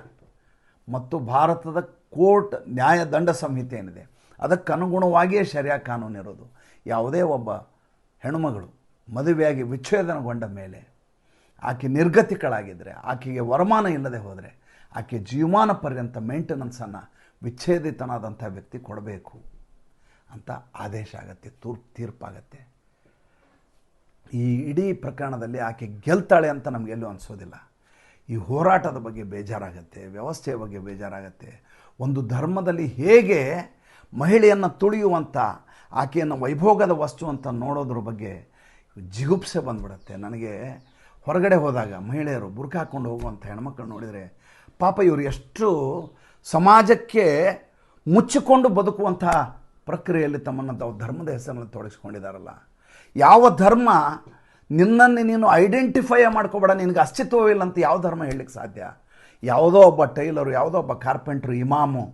ಮತ್ತು ಭಾರತದ ಕೋರ್ಟ್ ನ್ಯಾಯದಂಡ ಸಂಹಿತೆ ಏನಿದೆ, ಅದಕ್ಕನುಗುಣವಾಗಿಯೇ ಶರಿಯಾ ಕಾನೂನು ಇರೋದು. ಯಾವುದೇ ಒಬ್ಬ ಹೆಣ್ಮಗಳು ಮದುವೆಯಾಗಿ ವಿಚ್ಛೇದನಗೊಂಡ ಮೇಲೆ ಆಕೆ ನಿರ್ಗತಿಕಳಾಗಿದ್ದರೆ ಆಕೆಗೆ ವರಮಾನ ಇಲ್ಲದೆ ಹೋದರೆ ಆಕೆ ಜೀವಮಾನ ಪರ್ಯಂತ ಮೇಂಟೆನೆನ್ಸನ್ನು ವಿಚ್ಛೇದಿತನಾದಂಥ ವ್ಯಕ್ತಿ ಕೊಡಬೇಕು ಅಂತ ಆದೇಶ ಆಗತ್ತೆ, ತೂರ್, ತೀರ್ಪಾಗತ್ತೆ. ಈ ಇಡೀ ಪ್ರಕರಣದಲ್ಲಿ ಆಕೆ ಗೆಲ್ತಾಳೆ ಅಂತ ನಮಗೆಲ್ಲೂ ಅನಿಸೋದಿಲ್ಲ. ಈ ಹೋರಾಟದ ಬಗ್ಗೆ ಬೇಜಾರಾಗತ್ತೆ, ವ್ಯವಸ್ಥೆಯ ಬಗ್ಗೆ ಬೇಜಾರಾಗತ್ತೆ. ಒಂದು ಧರ್ಮದಲ್ಲಿ ಹೇಗೆ ಮಹಿಳೆಯನ್ನು ತುಳಿಯುವಂಥ ಆಕೆಯನ್ನು ವೈಭೋಗದ ವಸ್ತು ಅಂತ ನೋಡೋದ್ರ ಬಗ್ಗೆ ಜಿಗುಪ್ಸೆ ಬಂದ್ಬಿಡುತ್ತೆ. ನನಗೆ ಹೊರಗಡೆ ಹೋದಾಗ ಮಹಿಳೆಯರು ಬುರ್ಕ ಹಾಕ್ಕೊಂಡು ಹೋಗುವಂಥ ಹೆಣ್ಮಕ್ಳು ನೋಡಿದರೆ ಪಾಪ ಇವರು ಎಷ್ಟು ಸಮಾಜಕ್ಕೆ ಮುಚ್ಚಿಕೊಂಡು ಬದುಕುವಂತಹ ಪ್ರಕ್ರಿಯೆಯಲ್ಲಿ ತಮ್ಮನ್ನು ತಾವು ಧರ್ಮದ ಹೆಸರನ್ನು ತೊಡಗಿಸ್ಕೊಂಡಿದ್ದಾರಲ್ಲ. ಯಾವ ಧರ್ಮ ನಿನ್ನನ್ನು ನೀನು ಐಡೆಂಟಿಫೈ ಮಾಡ್ಕೋಬೇಡ, ನಿನಗೆ ಅಸ್ತಿತ್ವವಿಲ್ಲ ಅಂತ ಯಾವ ಧರ್ಮ ಹೇಳಲಿಕ್ಕೆ ಸಾಧ್ಯ? ಯಾವುದೋ ಒಬ್ಬ ಟೈಲರು, ಯಾವುದೋ ಒಬ್ಬ ಕಾರ್ಪೆಂಟ್ರು, ಇಮಾಮು,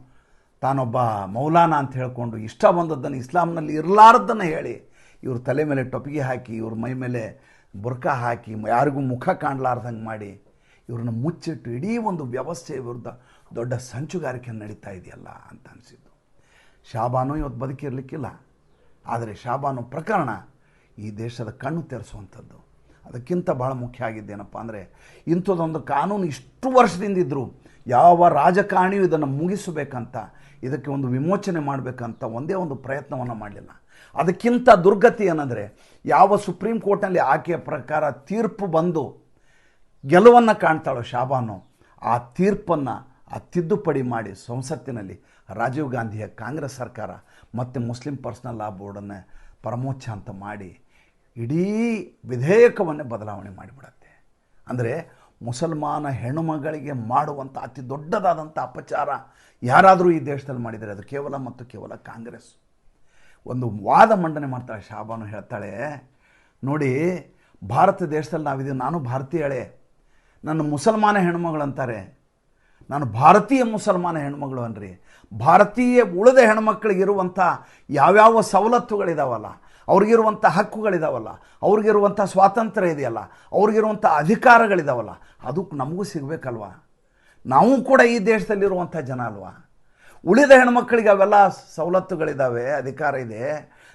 ತಾನೊಬ್ಬ ಮೌಲಾನ ಅಂತ ಹೇಳಿಕೊಂಡು ಇಷ್ಟ ಬಂದದ್ದನ್ನು ಇಸ್ಲಾಂನಲ್ಲಿ ಇರಲಾರದ್ದನ್ನು ಹೇಳಿ ಇವ್ರ ತಲೆ ಮೇಲೆ ಟೊಪಿಗೆ ಹಾಕಿ, ಇವ್ರ ಮೈ ಮೇಲೆ ಬುರ್ಕ ಹಾಕಿ, ಯಾರಿಗೂ ಮುಖ ಕಾಣಲಾರ್ದಂಗೆ ಮಾಡಿ ಇವ್ರನ್ನ ಮುಚ್ಚಿಟ್ಟು ಇಡೀ ಒಂದು ವ್ಯವಸ್ಥೆಯ ವಿರುದ್ಧ ದೊಡ್ಡ ಸಂಚುಗಾರಿಕೆ ನಡೀತಾ ಇದೆಯಲ್ಲ ಅಂತ ಅನಿಸಿದ್ದು. ಶಾಬಾನು ಇವತ್ತು ಬದುಕಿರಲಿಕ್ಕಿಲ್ಲ. ಆದರೆ ಶಾಬಾನು ಪ್ರಕರಣ ಈ ದೇಶದ ಕಣ್ಣು ತೆರೆಸುವಂಥದ್ದು. ಅದಕ್ಕಿಂತ ಭಾಳ ಮುಖ್ಯ ಆಗಿದ್ದೇನಪ್ಪ ಅಂದರೆ ಇಂಥದ್ದೊಂದು ಕಾನೂನು ಇಷ್ಟು ವರ್ಷದಿಂದ ಇದ್ದರೂ ಯಾವ ರಾಜಕಾರಣಿಯೂ ಇದನ್ನು ಮುಗಿಸಬೇಕಂತ, ಇದಕ್ಕೆ ಒಂದು ವಿಮೋಚನೆ ಮಾಡಬೇಕಂತ ಒಂದೇ ಒಂದು ಪ್ರಯತ್ನವನ್ನು ಮಾಡಲಿಲ್ಲ. ಅದಕ್ಕಿಂತ ದುರ್ಗತಿ ಏನಂದರೆ, ಯಾವ ಸುಪ್ರೀಂ ಕೋರ್ಟ್ನಲ್ಲಿ ಆಕೆಯ ಪ್ರಕಾರ ತೀರ್ಪು ಬಂದು ಗೆಲುವನ್ನು ಕಾಣ್ತಾಳೋ ಶಾಬಾನು, ಆ ತೀರ್ಪನ್ನು, ಆ ತಿದ್ದುಪಡಿ ಮಾಡಿ ಸಂಸತ್ತಿನಲ್ಲಿ ರಾಜೀವ್ ಗಾಂಧಿಯ ಕಾಂಗ್ರೆಸ್ ಸರ್ಕಾರ ಮತ್ತು ಮುಸ್ಲಿಂ ಪರ್ಸನಲ್ ಲಾ ಬೋರ್ಡನ್ನು ಪರಮೋಚ್ಚ ಅಂತ ಮಾಡಿ ಇಡೀ ವಿಧೇಯಕವನ್ನೇ ಬದಲಾವಣೆ ಮಾಡಿಬಿಡತ್ತೆ. ಅಂದರೆ ಮುಸಲ್ಮಾನ ಹೆಣ್ಣುಮಗಳಿಗೆ ಮಾಡುವಂಥ ಅತಿ ದೊಡ್ಡದಾದಂಥ ಅಪಚಾರ ಯಾರಾದರೂ ಈ ದೇಶದಲ್ಲಿ ಮಾಡಿದರೆ ಅದು ಕೇವಲ ಮತ್ತು ಕೇವಲ ಕಾಂಗ್ರೆಸ್. ಒಂದು ವಾದ ಮಂಡನೆ ಮಾಡ್ತಾಳೆ ಶಾಬಾನು ಹೇಳ್ತಾಳೆ, ನೋಡಿ, ಭಾರತ ದೇಶದಲ್ಲಿ ನಾವಿದ್ದೀವಿ, ನಾನು ಭಾರತೀಯಳೆ ನನ್ನ ಮುಸಲ್ಮಾನ ಹೆಣ್ಮಗಳು ಅಂತಾರೆ ನಾನು ಭಾರತೀಯ ಮುಸಲ್ಮಾನ ಹೆಣ್ಮಗಳು ಅನ್ರಿ. ಭಾರತೀಯ ಉಳಿದ ಹೆಣ್ಮಕ್ಳಿಗಿರುವಂಥ ಯಾವ್ಯಾವ ಸವಲತ್ತುಗಳಿದಾವಲ್ಲ, ಅವ್ರಿಗಿರುವಂಥ ಹಕ್ಕುಗಳಿದಾವಲ್ಲ, ಅವ್ರಿಗಿರುವಂಥ ಸ್ವಾತಂತ್ರ್ಯ ಇದೆಯಲ್ಲ, ಅವ್ರಿಗಿರುವಂಥ ಅಧಿಕಾರಗಳಿದಾವಲ್ಲ ಅದಕ್ಕೆ ನಮಗೂ ಸಿಗಬೇಕಲ್ವ? ನಾವು ಕೂಡ ಈ ದೇಶದಲ್ಲಿರುವಂಥ ಜನ ಅಲ್ವಾ? ಉಳಿದ ಹೆಣ್ಮಕ್ಳಿಗೆ ಅವೆಲ್ಲ ಸವಲತ್ತುಗಳಿದ್ದಾವೆ ಅಧಿಕಾರ ಇದೆ.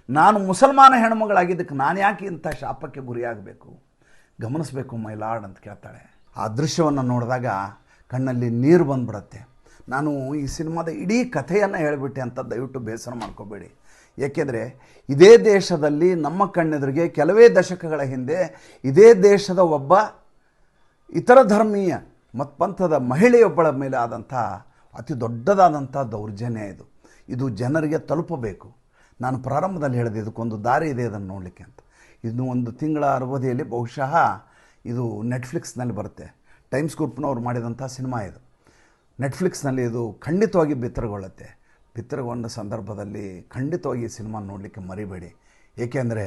ನಾನು ಮುಸಲ್ಮಾನ ಹೆಣ್ಮಗಳಾಗಿದ್ದಕ್ಕೆ ನಾನು ಯಾಕೆ ಇಂಥ ಶಾಪಕ್ಕೆ ಗುರಿಯಾಗಬೇಕು? ಗಮನಿಸಬೇಕು ಲಾರ್ಡ್ ಅಂತ ಕೇಳ್ತಾಳೆ. ಆ ದೃಶ್ಯವನ್ನು ನೋಡಿದಾಗ ಕಣ್ಣಲ್ಲಿ ನೀರು ಬಂದ್ಬಿಡತ್ತೆ. ನಾನು ಈ ಸಿನಿಮಾದ ಇಡೀ ಕಥೆಯನ್ನು ಹೇಳಿಬಿಟ್ಟೆ ಅಂತ ದಯವಿಟ್ಟು ಬೇಸರ ಮಾಡ್ಕೋಬೇಡಿ. ಏಕೆಂದರೆ ಇದೇ ದೇಶದಲ್ಲಿ ನಮ್ಮ ಕಣ್ಣೆದುರಿಗೆ ಕೆಲವೇ ದಶಕಗಳ ಹಿಂದೆ ಇದೇ ದೇಶದ ಒಬ್ಬ ಇತರ ಧರ್ಮೀಯ ಮತ್ತು ಪಂಥದ ಮಹಿಳೆಯೊಬ್ಬಳ ಮೇಲೆ ಆದಂಥ ಅತಿ ದೊಡ್ಡದಾದಂಥ ದೌರ್ಜನ್ಯ ಇದು. ಇದು ಜನರಿಗೆ ತಲುಪಬೇಕು. ನಾನು ಪ್ರಾರಂಭದಲ್ಲಿ ಹೇಳಿದೆ ಇದಕ್ಕೊಂದು ದಾರಿ ಇದೆ ಅದನ್ನು ನೋಡಲಿಕ್ಕೆ ಅಂತ. ಇನ್ನು ಒಂದು ತಿಂಗಳ ಅವಧಿಯಲ್ಲಿ ಬಹುಶಃ ಇದು ನೆಟ್ಫ್ಲಿಕ್ಸ್ನಲ್ಲಿ ಬರುತ್ತೆ. ಟೈಮ್ಸ್ ಗ್ರೂಪ್ನವ್ರು ಮಾಡಿದಂಥ ಸಿನಿಮಾ ಇದು. ನೆಟ್ಫ್ಲಿಕ್ಸ್ನಲ್ಲಿ ಇದು ಖಂಡಿತವಾಗಿ ಬಿತ್ತರಗೊಳ್ಳುತ್ತೆ. ಬಿತ್ತರಗೊಂಡ ಸಂದರ್ಭದಲ್ಲಿ ಖಂಡಿತವಾಗಿ ಈ ಸಿನಿಮಾ ನೋಡಲಿಕ್ಕೆ ಮರಿಬೇಡಿ. ಏಕೆಂದರೆ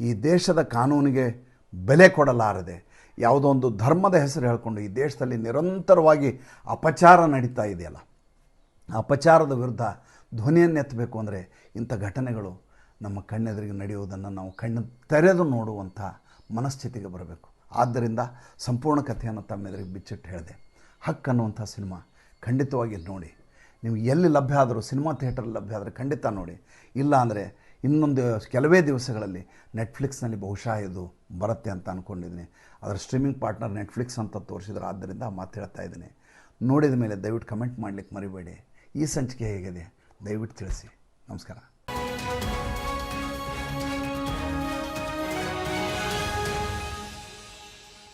ಈ ದೇಶದ ಕಾನೂನಿಗೆ ಬೆಲೆ ಕೊಡಲಾರದೆ ಯಾವುದೋ ಒಂದು ಧರ್ಮದ ಹೆಸರು ಹೇಳಿಕೊಂಡು ಈ ದೇಶದಲ್ಲಿ ನಿರಂತರವಾಗಿ ಅಪಚಾರ ನಡೀತಾ ಇದೆಯಲ್ಲ. ಅಪಚಾರದ ವಿರುದ್ಧ ಧ್ವನಿಯನ್ನೆತ್ತಬೇಕು ಅಂದರೆ ಇಂಥ ಘಟನೆಗಳು ನಮ್ಮ ಕಣ್ಣೆದುರಿಗೆ ನಡೆಯುವುದನ್ನು ನಾವು ಕಣ್ಣು ತೆರೆದು ನೋಡುವಂಥ ಮನಸ್ಥಿತಿಗೆ ಬರಬೇಕು. ಆದ್ದರಿಂದ ಸಂಪೂರ್ಣ ಕಥೆಯನ್ನು ತಮ್ಮೆದುರಿಗೆ ಬಿಚ್ಚಿಟ್ಟು ಹೇಳಿದೆ. ಹಕ್ ಅನ್ನುವಂಥ ಸಿನಿಮಾ ಖಂಡಿತವಾಗಿ ನೋಡಿ. ನೀವು ಎಲ್ಲಿ ಲಭ್ಯ ಆದರೂ, ಸಿನಿಮಾ ಥಿಯೇಟರ್ ಲಭ್ಯ ಆದರೆ ಖಂಡಿತ ನೋಡಿ. ಇಲ್ಲ ಅಂದರೆ ಇನ್ನೊಂದು ಕೆಲವೇ ದಿವಸಗಳಲ್ಲಿ ನೆಟ್ಫ್ಲಿಕ್ಸ್ನಲ್ಲಿ ಬಹುಶಃ ಇದು ಬರುತ್ತೆ ಅಂತ ಅಂದ್ಕೊಂಡಿದ್ದೀನಿ ಅದರ ಸ್ಟ್ರೀಮಿಂಗ್ ಪಾರ್ಟ್ನರ್ ನೆಟ್ಫ್ಲಿಕ್ಸ್ ಅಂತ ತೋರಿಸಿದ್ರು. ಆದ್ದರಿಂದ ಮಾತು ಹೇಳ್ತಾ ಇದ್ದೀನಿ. ನೋಡಿದ ಮೇಲೆ ದಯವಿಟ್ಟು ಕಮೆಂಟ್ ಮಾಡಲಿಕ್ಕೆ ಮರಿಬೇಡಿ. ಈ ಸಂಚಿಕೆ ಹೇಗಿದೆ? ದಯವಿಟ್ಟು ತಿಳಿಸಿ. ನಮಸ್ಕಾರ.